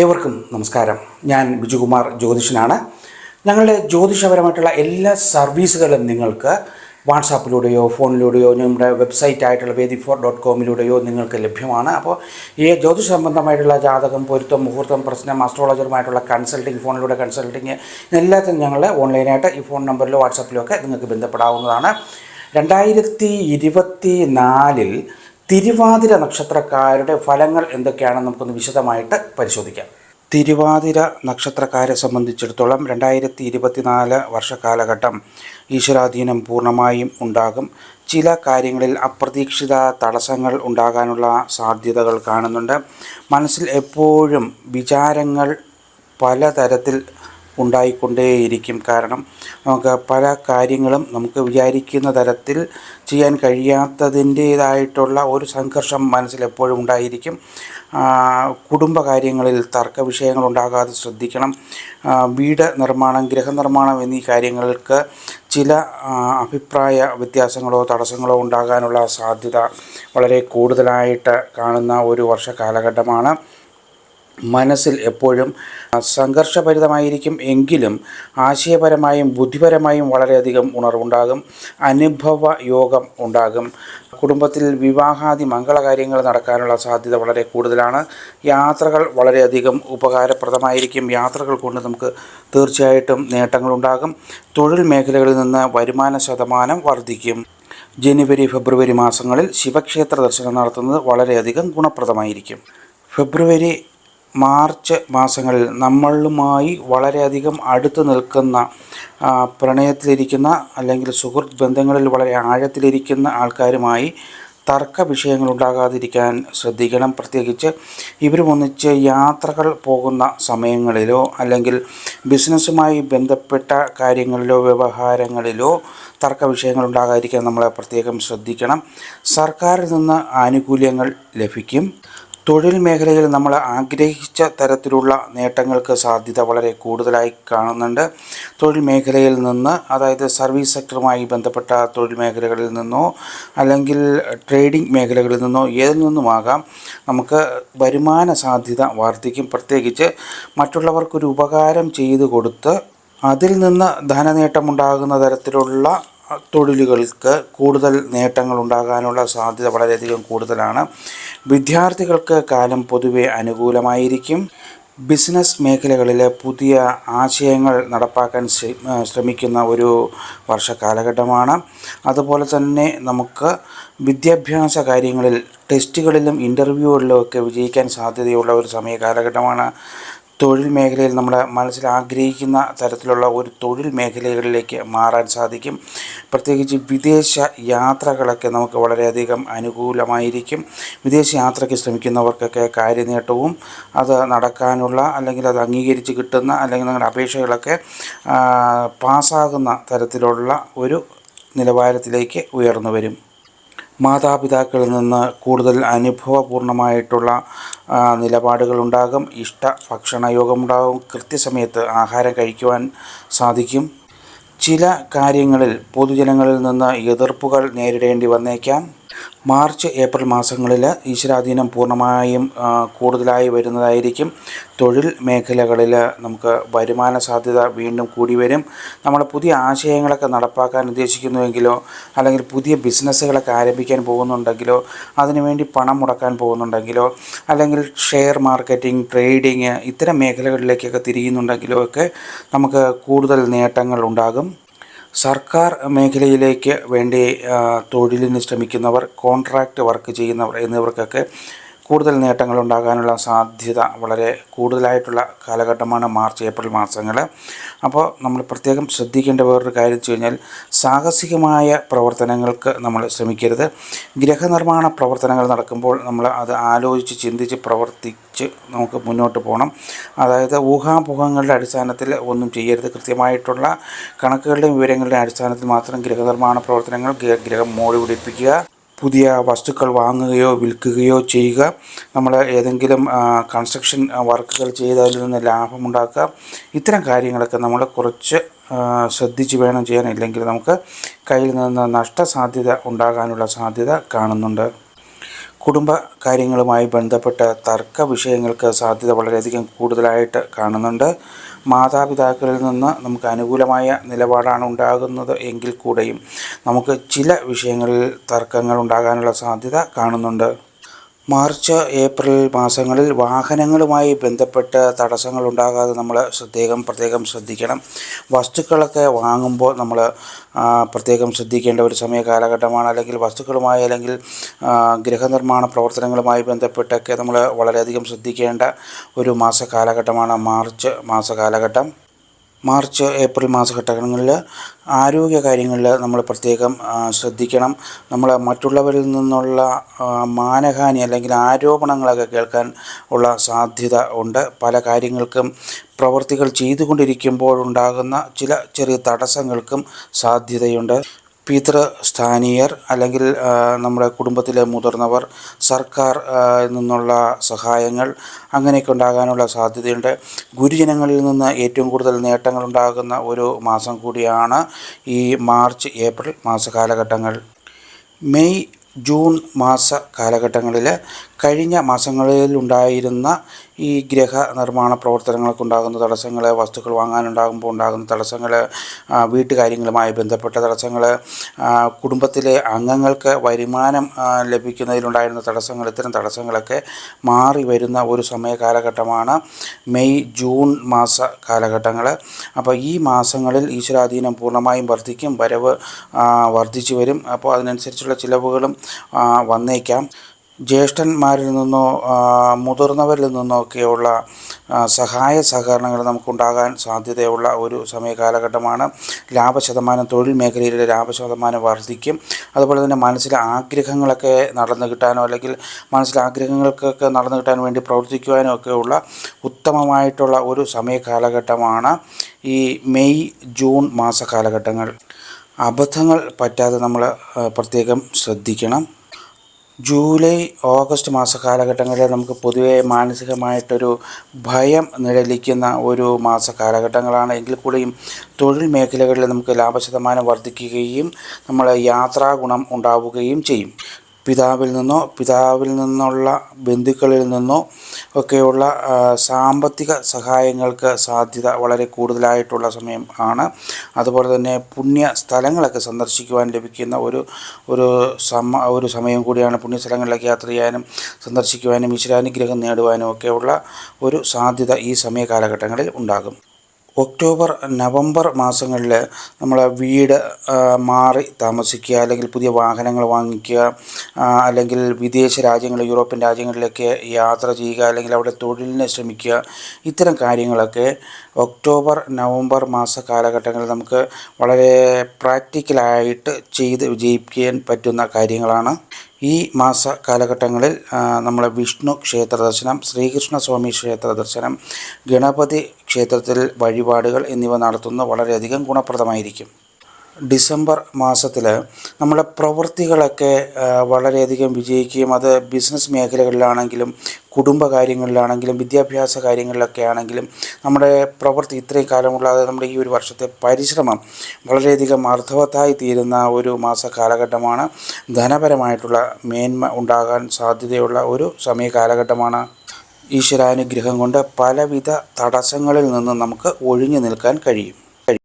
ഏവർക്കും നമസ്കാരം. ഞാൻ ബിജുകുമാർ ജ്യോതിഷനാണ്. ഞങ്ങളുടെ ജ്യോതിഷപരമായിട്ടുള്ള എല്ലാ സർവീസുകളും നിങ്ങൾക്ക് വാട്സാപ്പിലൂടെയോ ഫോണിലൂടെയോ നമ്മുടെ വെബ്സൈറ്റ് ആയിട്ടുള്ള വേദി ഫോർ ഡോട്ട് കോമിലൂടെയോ നിങ്ങൾക്ക് ലഭ്യമാണ്. അപ്പോൾ ഈ ജ്യോതിഷ സംബന്ധമായിട്ടുള്ള ജാതകം പൊരുത്തം മുഹൂർത്തം പ്രശ്നം ആസ്ട്രോളജറുമായിട്ടുള്ള കൺസൾട്ടിങ് ഫോണിലൂടെ കൺസൾട്ടിങ് എല്ലാത്തിനും ഞങ്ങൾ ഓൺലൈനായിട്ട് ഈ ഫോൺ നമ്പറിലോ വാട്സാപ്പിലോ ഒക്കെ നിങ്ങൾക്ക് ബന്ധപ്പെടാവുന്നതാണ്. രണ്ടായിരത്തി ഇരുപത്തി നാലിൽ തിരുവാതിര നക്ഷത്രക്കാരുടെ ഫലങ്ങൾ എന്തൊക്കെയാണെന്ന് നമുക്കൊന്ന് വിശദമായിട്ട് പരിശോധിക്കാം. തിരുവാതിര നക്ഷത്രക്കാരെ സംബന്ധിച്ചിടത്തോളം രണ്ടായിരത്തി ഇരുപത്തിനാല് വർഷകാലഘട്ടം ഈശ്വരാധീനം പൂർണമായും ഉണ്ടാകും. ചില കാര്യങ്ങളിൽ അപ്രതീക്ഷിത തടസ്സങ്ങൾ ഉണ്ടാകാനുള്ള സാധ്യതകൾ കാണുന്നുണ്ട്. മനസ്സിൽ എപ്പോഴും വിചാരങ്ങൾ പലതരത്തിൽ ഉണ്ടായിക്കൊണ്ടേയിരിക്കും. കാരണം നമുക്ക് പല കാര്യങ്ങളും നമുക്ക് വിചാരിക്കുന്ന തരത്തിൽ ചെയ്യാൻ കഴിയാത്തതിന്റേതായിട്ടുള്ള ഒരു സംഘർഷം മനസ്സിൽ എപ്പോഴും ഉണ്ടായിരിക്കും. കുടുംബ കുടുംബകാര്യങ്ങളിൽ തർക്ക വിഷയങ്ങൾ ഉണ്ടാകാതെ ശ്രദ്ധിക്കണം. വീട് നിർമ്മാണം ഗൃഹനിർമ്മാണം എന്നീ കാര്യങ്ങൾക്ക് ചില അഭിപ്രായ വ്യത്യാസങ്ങളോ തടസ്സങ്ങളോ ഉണ്ടാകാനുള്ള സാധ്യത വളരെ കൂടുതലായിട്ട് കാണുന്ന ഒരു വർഷ കാലഘട്ടമാണ്. മനസ്സിൽ എപ്പോഴും സംഘർഷഭരിതമായിരിക്കും എങ്കിലും ആശയപരമായും ബുദ്ധിപരമായും വളരെയധികം ഉണർവുണ്ടാകും അനുഭവ യോഗം ഉണ്ടാകും. കുടുംബത്തിൽ വിവാഹാദി മംഗളകാര്യങ്ങൾ നടക്കാനുള്ള സാധ്യത വളരെ കൂടുതലാണ്. യാത്രകൾ വളരെയധികം ഉപകാരപ്രദമായിരിക്കും. യാത്രകൾ കൊണ്ട് നമുക്ക് തീർച്ചയായിട്ടും നേട്ടങ്ങളുണ്ടാകും. തൊഴിൽ മേഖലകളിൽ നിന്ന് വരുമാന ശതമാനം വർദ്ധിക്കും. ജനുവരി ഫെബ്രുവരി മാസങ്ങളിൽ ശിവക്ഷേത്ര ദർശനം നടത്തുന്നത് വളരെയധികം ഗുണപ്രദമായിരിക്കും. ഫെബ്രുവരി മാർച്ച് മാസങ്ങളിൽ നമ്മളുമായി വളരെയധികം അടുത്ത് നിൽക്കുന്ന പ്രണയത്തിലിരിക്കുന്ന അല്ലെങ്കിൽ സുഹൃത്ത് ബന്ധങ്ങളിൽ വളരെ ആഴത്തിലിരിക്കുന്ന ആൾക്കാരുമായി തർക്ക വിഷയങ്ങൾ ഉണ്ടാകാതിരിക്കാൻ ശ്രദ്ധിക്കണം. പ്രത്യേകിച്ച് ഇവരുമൊന്നിച്ച് യാത്രകൾ പോകുന്ന സമയങ്ങളിലോ അല്ലെങ്കിൽ ബിസിനസ്സുമായി ബന്ധപ്പെട്ട കാര്യങ്ങളിലോ വ്യവഹാരങ്ങളിലോ തർക്ക വിഷയങ്ങൾ ഉണ്ടാകാതിരിക്കാൻ നമ്മളെ പ്രത്യേകം ശ്രദ്ധിക്കണം. സർക്കാരിൽ നിന്ന് ആനുകൂല്യങ്ങൾ ലഭിക്കും. തൊഴിൽ മേഖലയിൽ നമ്മൾ ആഗ്രഹിച്ച തരത്തിലുള്ള നേട്ടങ്ങൾക്ക് സാധ്യത വളരെ കൂടുതലായി കാണുന്നുണ്ട്. തൊഴിൽ മേഖലയിൽ നിന്ന് അതായത് സർവീസ് സെക്ടറുമായി ബന്ധപ്പെട്ട തൊഴിൽ മേഖലകളിൽ നിന്നോ അല്ലെങ്കിൽ ട്രേഡിംഗ് മേഖലകളിൽ നിന്നോ ഏതിൽ നിന്നുമാകാം നമുക്ക് വരുമാന സാധ്യത വർദ്ധിക്കും. പ്രത്യേകിച്ച് മറ്റുള്ളവർക്കൊരു ഉപകാരം ചെയ്തു കൊടുത്ത് അതിൽ നിന്ന് ധനനേട്ടമുണ്ടാകുന്ന തരത്തിലുള്ള തൊഴിലുകൾക്ക് കൂടുതൽ നേട്ടങ്ങൾ ഉണ്ടാകാനുള്ള സാധ്യത വളരെയധികം കൂടുതലാണ്. വിദ്യാർത്ഥികൾക്ക് കാലം പൊതുവെ അനുകൂലമായിരിക്കും. ബിസിനസ് മേഖലകളിൽ പുതിയ ആശയങ്ങൾ നടപ്പാക്കാൻ ശ്രമിക്കുന്ന ഒരു വർഷ കാലഘട്ടമാണ്. അതുപോലെ തന്നെ നമുക്ക് വിദ്യാഭ്യാസ കാര്യങ്ങളിൽ ടെസ്റ്റുകളിലും ഇന്റർവ്യൂകളിലും ഒക്കെ വിജയിക്കാൻ സാധ്യതയുള്ള ഒരു സമയ കാലഘട്ടമാണ് തൊഴിൽ മേഖലയിൽ നമ്മൾ മനസ്സിൽ ആഗ്രഹിക്കുന്ന തരത്തിലുള്ള ഒരു തൊഴിൽ മേഖലകളിലേക്ക് മാറാൻ സാധിക്കും. പ്രത്യേകിച്ച് വിദേശ യാത്രകളൊക്കെ നമുക്ക് വളരെയധികം അനുകൂലമായിരിക്കും. വിദേശ യാത്രയ്ക്ക് ശ്രമിക്കുന്നവർക്കൊക്കെ കാര്യനേട്ടവും അത് നടക്കാനുള്ള അല്ലെങ്കിൽ അത് അംഗീകരിച്ച് കിട്ടുന്ന അല്ലെങ്കിൽ നിങ്ങളുടെ അപേക്ഷകളൊക്കെ പാസ്സാകുന്ന തരത്തിലുള്ള ഒരു നിലവാരത്തിലേക്ക് ഉയർന്നു വരും. മാതാപിതാക്കളിൽ നിന്ന് കൂടുതൽ അനുഭവപൂർണമായിട്ടുള്ള നിലപാടുകളുണ്ടാകും. ഇഷ്ട ഭക്ഷണയോഗമുണ്ടാകും കൃത്യസമയത്ത് ആഹാരം കഴിക്കുവാൻ സാധിക്കും. ചില കാര്യങ്ങളിൽ പൊതുജനങ്ങളിൽ നിന്ന് എതിർപ്പുകൾ നേരിടേണ്ടി വന്നേക്കാം. മാർച്ച് ഏപ്രിൽ മാസങ്ങളിൽ ഈശ്വരാധീനം പൂർണമായും കൂടുതലായി വരുന്നതായിരിക്കും. തൊഴിൽ മേഖലകളിൽ നമുക്ക് വരുമാന സാധ്യത വീണ്ടും കൂടി വരും. നമ്മൾ പുതിയ ആശയങ്ങളൊക്കെ നടപ്പാക്കാൻ ഉദ്ദേശിക്കുന്നുവെങ്കിലോ അല്ലെങ്കിൽ പുതിയ ബിസിനസ്സുകളൊക്കെ ആരംഭിക്കാൻ പോകുന്നുണ്ടെങ്കിലോ അതിനുവേണ്ടി പണം മുടക്കാൻ പോകുന്നുണ്ടെങ്കിലോ അല്ലെങ്കിൽ ഷെയർ മാർക്കറ്റിംഗ് ട്രേഡിങ് ഇത്തരം മേഖലകളിലേക്കൊക്കെ തിരിയുന്നുണ്ടെങ്കിലോ ഒക്കെ നമുക്ക് കൂടുതൽ നേട്ടങ്ങൾ ഉണ്ടാകും. സർക്കാർ മേഖലയിലേക്ക് വേണ്ടി തൊഴിലിന് ശ്രമിക്കുന്നവർ കോൺട്രാക്റ്റ് വർക്ക് ചെയ്യുന്നവർ എന്നിവർക്കൊക്കെ കൂടുതൽ നേട്ടങ്ങൾ ഉണ്ടാകാനുള്ള സാധ്യത വളരെ കൂടുതലായിട്ടുള്ള കാലഘട്ടമാണ് മാർച്ച് ഏപ്രിൽ മാസങ്ങൾ. അപ്പോൾ നമ്മൾ പ്രത്യേകം ശ്രദ്ധിക്കേണ്ട വേറൊരു കാര്യം വെച്ച് കഴിഞ്ഞാൽ സാഹസികമായ പ്രവർത്തനങ്ങൾക്ക് നമ്മൾ ശ്രമിക്കരുത്. ഗ്രഹനിർമ്മാണ പ്രവർത്തനങ്ങൾ നടക്കുമ്പോൾ നമ്മൾ അത് ആലോചിച്ച് ചിന്തിച്ച് പ്രവർത്തിച്ച് നമുക്ക് മുന്നോട്ട് പോകണം. അതായത് ഊഹാപോഹങ്ങളുടെ അടിസ്ഥാനത്തിൽ ഒന്നും ചെയ്യരുത്. കൃത്യമായിട്ടുള്ള കണക്കുകളുടെയും വിവരങ്ങളുടെയും അടിസ്ഥാനത്തിൽ മാത്രം ഗ്രഹനിർമ്മാണ പ്രവർത്തനങ്ങൾ ഗ്രഹം മോടി പിടിപ്പിക്കുക. പുതിയ വസ്തുക്കൾ വാങ്ങുകയോ വിൽക്കുകയോ ചെയ്യുക. നമ്മൾ ഏതെങ്കിലും കൺസ്ട്രക്ഷൻ വർക്കുകൾ ചെയ്ത് അതിൽ നിന്ന് ലാഭമുണ്ടാക്കുക ഇത്തരം കാര്യങ്ങളൊക്കെ നമ്മൾ കുറച്ച് ശ്രദ്ധിച്ച് വേണം ചെയ്യാൻ. ഇല്ലെങ്കിൽ നമുക്ക് കയ്യിൽ നിന്ന് നഷ്ടസാധ്യത ഉണ്ടാകാനുള്ള സാധ്യത കാണുന്നുണ്ട്. കുടുംബ കാര്യങ്ങളുമായി ബന്ധപ്പെട്ട തർക്ക വിഷയങ്ങൾക്ക് സാധ്യത വളരെയധികം കൂടുതലായിട്ട് കാണുന്നുണ്ട്. മാതാപിതാക്കളിൽ നിന്ന് നമുക്ക് അനുകൂലമായ നിലപാടാണ് ഉണ്ടാകുന്നത് എങ്കിൽ കൂടെയും നമുക്ക് ചില വിഷയങ്ങളിൽ തർക്കങ്ങൾ ഉണ്ടാകാനുള്ള സാധ്യത കാണുന്നുണ്ട്. മാർച്ച് ഏപ്രിൽ മാസങ്ങളിൽ വാഹനങ്ങളുമായി ബന്ധപ്പെട്ട് തടസ്സങ്ങൾ ഉണ്ടാകാതെ നമ്മൾ പ്രത്യേകം പ്രത്യേകം ശ്രദ്ധിക്കണം. വസ്തുക്കളൊക്കെ വാങ്ങുമ്പോൾ നമ്മൾ പ്രത്യേകം ശ്രദ്ധിക്കേണ്ട ഒരു സമയ കാലഘട്ടമാണ്. അല്ലെങ്കിൽ വസ്തുക്കളുമായി അല്ലെങ്കിൽ ഗൃഹനിർമ്മാണ പ്രവർത്തനങ്ങളുമായി ബന്ധപ്പെട്ടൊക്കെ നമ്മൾ വളരെയധികം ശ്രദ്ധിക്കേണ്ട ഒരു മാസ കാലഘട്ടമാണ് മാർച്ച് മാസ കാലഘട്ടം. മാർച്ച് ഏപ്രിൽ മാസഘട്ടങ്ങളിൽ ആരോഗ്യ കാര്യങ്ങളിൽ നമ്മൾ പ്രത്യേകം ശ്രദ്ധിക്കണം. നമ്മൾ മറ്റുള്ളവരിൽ നിന്നുള്ള മാനഹാനി അല്ലെങ്കിൽ ആരോപണങ്ങളൊക്കെ കേൾക്കാൻ ഉള്ള സാധ്യത ഉണ്ട്. പല കാര്യങ്ങൾക്കും പ്രവൃത്തികൾ ചെയ്തുകൊണ്ടിരിക്കുമ്പോഴുണ്ടാകുന്ന ചില ചെറിയ തടസ്സങ്ങൾക്കും സാധ്യതയുണ്ട്. പിതൃസ്ഥാനീയർ അല്ലെങ്കിൽ നമ്മുടെ കുടുംബത്തിലെ മുതിർന്നവർ സർക്കാർ നിന്നുള്ള സഹായങ്ങൾ അങ്ങനെയൊക്കെ ഉണ്ടാകാനുള്ള സാധ്യതയുണ്ട്. ഗുരുജനങ്ങളിൽ നിന്ന് ഏറ്റവും കൂടുതൽ നേട്ടങ്ങൾ ഉണ്ടാകുന്ന ഒരു മാസം കൂടിയാണ് ഈ മാർച്ച് ഏപ്രിൽ മാസ കാലഘട്ടങ്ങൾ. മെയ് ജൂൺ മാസ കാലഘട്ടങ്ങളിൽ കഴിഞ്ഞ മാസങ്ങളിൽ ഉണ്ടായിരുന്ന ഈ ഗ്രഹ നിർമ്മാണ പ്രവർത്തനങ്ങൾക്ക് ഉണ്ടാകുന്ന തടസ്സങ്ങൾ വസ്തുക്കൾ വാങ്ങാനുണ്ടാകുമ്പോൾ ഉണ്ടാകുന്ന തടസ്സങ്ങൾ വീട്ടുകാര്യങ്ങളുമായി ബന്ധപ്പെട്ട തടസ്സങ്ങൾ കുടുംബത്തിലെ അംഗങ്ങൾക്ക് വരുമാനം ലഭിക്കുന്നതിലുണ്ടായിരുന്ന തടസ്സങ്ങൾ ഇത്തരം തടസ്സങ്ങളൊക്കെ മാറി വരുന്ന ഒരു സമയ കാലഘട്ടമാണ് മെയ് ജൂൺ മാസ കാലഘട്ടങ്ങൾ അപ്പോൾ ഈ മാസങ്ങളിൽ ഈശ്വരാധീനം പൂർണമായും വർദ്ധിക്കും വരവ് വർദ്ധിച്ചു വരും. അപ്പോൾ അതിനനുസരിച്ചുള്ള ചിലവുകളും വന്നേക്കാം. ജ്യേഷ്ഠന്മാരിൽ നിന്നോ മുതിർന്നവരിൽ നിന്നോ ഒക്കെയുള്ള സഹായ സഹകരണങ്ങൾ നമുക്കുണ്ടാകാൻ സാധ്യതയുള്ള ഒരു സമയ കാലഘട്ടമാണ്. ലാഭശതമാനം തൊഴിൽ മേഖലയിലെ ലാഭശതമാനം വർദ്ധിക്കും. അതുപോലെ തന്നെ മനസ്സിലെ ആഗ്രഹങ്ങളൊക്കെ നടന്നു കിട്ടാനോ അല്ലെങ്കിൽ മനസ്സിലെ ആഗ്രഹങ്ങൾക്കൊക്കെ നടന്നു കിട്ടാൻ വേണ്ടി പ്രവർത്തിക്കുവാനോ ഒക്കെയുള്ള ഉത്തമമായിട്ടുള്ള ഒരു സമയ കാലഘട്ടമാണ് ഈ മെയ് ജൂൺ മാസ കാലഘട്ടങ്ങൾ. അബദ്ധങ്ങൾ പറ്റാതെ നമ്മൾ പ്രത്യേകം ശ്രദ്ധിക്കണം. ജൂലൈ ഓഗസ്റ്റ് മാസ കാലഘട്ടങ്ങളിൽ നമുക്ക് പൊതുവേ മാനസികമായിട്ടൊരു ഭയം നിഴലിക്കുന്ന ഒരു മാസ കാലഘട്ടങ്ങളാണ്. എങ്കിൽ കൂടിയും തൊഴിൽ മേഖലകളിൽ നമുക്ക് ലാഭശതമാനം വർദ്ധിക്കുകയും നമ്മൾ യാത്രാ ഗുണം ഉണ്ടാവുകയും ചെയ്യും. പിതാവിൽ നിന്നോ പിതാവിൽ നിന്നുള്ള ബന്ധുക്കളിൽ നിന്നോ ഒക്കെയുള്ള സാമ്പത്തിക സഹായങ്ങൾക്ക് സാധ്യത വളരെ കൂടുതലായിട്ടുള്ള സമയം ആണ്. അതുപോലെ തന്നെ പുണ്യ സ്ഥലങ്ങളൊക്കെ സന്ദർശിക്കുവാൻ ലഭിക്കുന്ന ഒരു ഒരു സമ ഒരു സമയം കൂടിയാണ് പുണ്യ സ്ഥലങ്ങളിലേക്ക് യാത്ര ചെയ്യാനും സന്ദർശിക്കുവാനും ഈശ്വരാനുഗ്രഹം നേടുവാനും ഒക്കെയുള്ള ഒരു സാധ്യത ഈ സമയ കാലഘട്ടങ്ങളിൽ ഉണ്ടാകും. ഒക്ടോബർ നവംബർ മാസങ്ങളിൽ നമ്മൾ വീട് മാറി താമസിക്കുക അല്ലെങ്കിൽ പുതിയ വാഹനങ്ങൾ വാങ്ങിക്കുക അല്ലെങ്കിൽ വിദേശ രാജ്യങ്ങൾ യൂറോപ്യൻ രാജ്യങ്ങളിലേക്ക് യാത്ര ചെയ്യുക അല്ലെങ്കിൽ അവിടെ തൊഴിലിനെ ശ്രമിക്കുക ഇത്തരം കാര്യങ്ങളൊക്കെ ഒക്ടോബർ നവംബർ മാസ കാലഘട്ടങ്ങളിൽ നമുക്ക് വളരെ പ്രാക്ടിക്കലായിട്ട് ചെയ്ത് വിജയിപ്പിക്കാൻ പറ്റുന്ന കാര്യങ്ങളാണ്. ഈ മാസ കാലഘട്ടങ്ങളിൽ നമ്മൾ വിഷ്ണു ക്ഷേത്ര ദർശനം ശ്രീകൃഷ്ണ സ്വാമി ക്ഷേത്ര ദർശനം ഗണപതി ക്ഷേത്രത്തിൽ വഴിപാടുകൾ എന്നിവ നടത്തുന്നത് വളരെയധികം ഗുണപ്രദമായിരിക്കും. ഡിസംബർ മാസത്തിൽ നമ്മുടെ പ്രവൃത്തികളൊക്കെ വളരെയധികം വിജയിക്കുകയും അത് ബിസിനസ് മേഖലകളിലാണെങ്കിലും കുടുംബകാര്യങ്ങളിലാണെങ്കിലും വിദ്യാഭ്യാസ കാര്യങ്ങളിലൊക്കെ ആണെങ്കിലും നമ്മുടെ പ്രവൃത്തി ഇത്രയും കാലമുള്ള നമ്മുടെ ഈ ഒരു വർഷത്തെ പരിശ്രമം വളരെയധികം അർത്ഥവത്തായി തീരുന്ന ഒരു മാസ കാലഘട്ടമാണ്. ധനപരമായിട്ടുള്ള മേന്മ ഉണ്ടാകാൻ സാധ്യതയുള്ള ഒരു സമയ കാലഘട്ടമാണ്. ഈശ്വരാനുഗ്രഹം കൊണ്ട് പലവിധ തടസ്സങ്ങളിൽ നിന്ന് നമുക്ക് ഒഴിഞ്ഞു നിൽക്കാൻ കഴിയും.